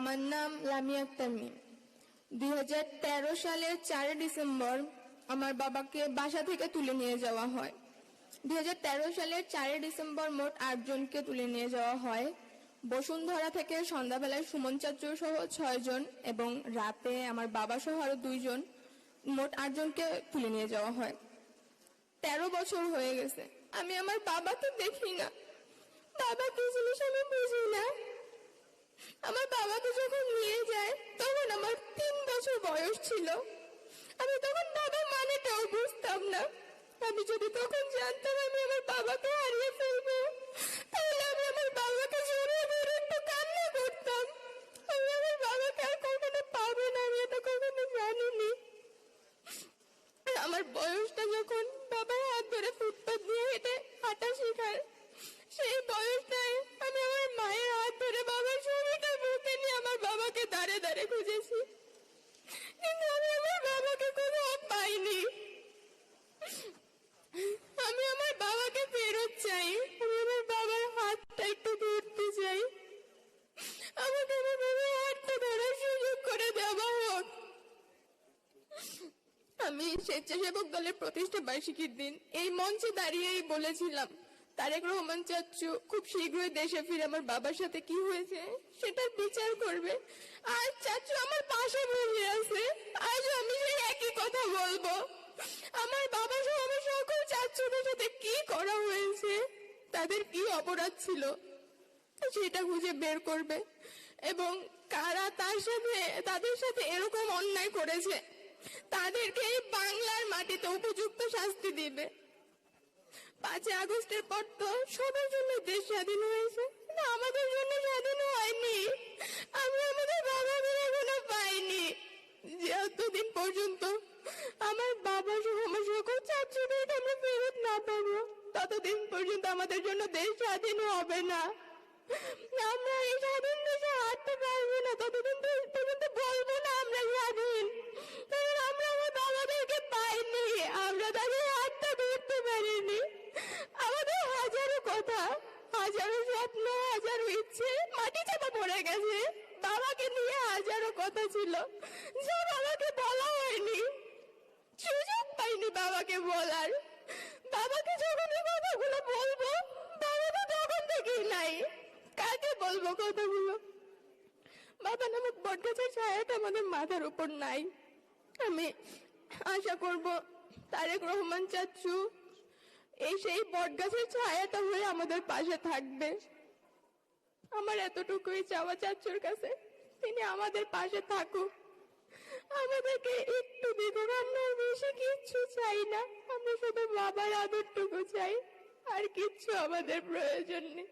আমার নাম লামিয়া আক্তার মিম দুই সালের চার ডিসেম্বর আমার বাবাকে বাসা থেকে তুলে নিয়ে যাওয়া হয়। দুই হাজার তেরো সালের চারই ডিসেম্বর মোট আটজনকে তুলে নিয়ে যাওয়া হয়। বসুন্ধরা থেকে সন্ধ্যাবেলায় সুমন চাচুর সহ ছয়জন এবং রাতে আমার বাবা সহ আরও দুইজন মোট আটজনকে তুলে নিয়ে যাওয়া হয়। তেরো বছর হয়ে গেছে। আমি আমার বাবাকে দেখি না। বাবা কি জিনিস আমি বুঝি না। আমার বাবাকে যখন নিয়ে যায়, তখন আমার তিন বছর বয়স ছিল। আমি তখন বাবার মানেটাও বুঝতাম না। আমি যদি তখন জানতাম আমি আমার বাবাকে হারিয়ে ফেলব, তাহলে আমি আমার বাবাকে জড়িয়ে ধরে একটু কান্না করতাম। আমি আমার বাবাকে আর কখনো পাবো না, আমি এটা কখনো জানিনি। আমার বয়সটা যখন বাবার হাত ধরে ফুটপাত দিয়ে হেঁটে হাঁটা শেখার সেই বয়সটায় আমি আমার মায়ের হাত ধরে বাবার ছবিটা বুকে নিয়ে আমার বাবাকে দাঁড়ে দাঁড়ে খুঁজেছি। কিন্তু আমি আমার বাবাকে কোথাও পাইনি। আমি আমার বাবাকে ফেরত চাই। আমি আমার বাবার হাতটা একটু ধরতে চাই। আমাকে আমার বাবার হাতটা ধরার সুযোগ করে দেওয়া হোক। আমি স্বেচ্ছাসেবক দলের প্রতিষ্ঠা বার্ষিকীর দিন এই মঞ্চে দাঁড়িয়েই বলেছিলাম। তারেক রহমান চাচ্চু খুব শীঘ্রই দেশে ফিরে আমার বাবার সাথে কি হয়েছে সেটার বিচার করবে। আর চাচ্চু আমার পাশে বসে আছে আজ আমি সেই একই কথা বলব। আমার বাবা সহ আমার সকল চাচ্চুদের সাথে কি করা হয়েছে, তাদের কি অপরাধ ছিল, সেটা খুঁজে বের করবে। এবং কারা তার সাথে, তাদের সাথে এরকম অন্যায় করেছে, তাদেরকে বাংলার মাটিতে উপযুক্ত শাস্তি দিবে। পাঁচই আগস্টের পর তো সবার জন্য দেশ স্বাধীন হয়েছে। কিন্তু আমাদের জন্য স্বাধীন হয়নি। আমি আমাদের বাবাদের এখনও পাইনি। যতদিন পর্যন্ত আমার বাবা সহ আমার সকল ছাত্রদেরকে আমরা ফেরত না পাবো, ততদিন পর্যন্ত আমাদের জন্য দেশ স্বাধীন হবে না। আমরা এই স্বাধীন দেশে হাঁটতে পারব না, ততদিন কথা হাজারো স্বপ্ন, হাজারো ইচ্ছে, মাটি চাপা পড়ে গেছে। বাবাকে নিয়ে হাজারো কথা ছিল। সব আমাকে বলা হয়নি। সুযোগ পাইনি বাবাকে বলার। বাবাকে যখন কথাগুলো বলব, বাবা তো তখন থেকেই নাই। কাকে বলব কথাগুলো? বাবা নামক বটগাছের ছায়াটা আমাদের মাথার উপর নাই। আমি আশা করব, তারেক রহমান চাচ্ছু এই সেই বটগাছের ছায়াটা হয়ে আমাদের পাশে থাকবে। আমার এতটুকুই চাওয়া চাচ্ছুর কাছে, তিনি আমাদের পাশে থাকুক। আমাদেরকে একটু দিতে আমরা বেশি কিচ্ছু চাই না। আমরা শুধু বাবার আদরটুকু চাই, আর কিচ্ছু আমাদের প্রয়োজন নেই।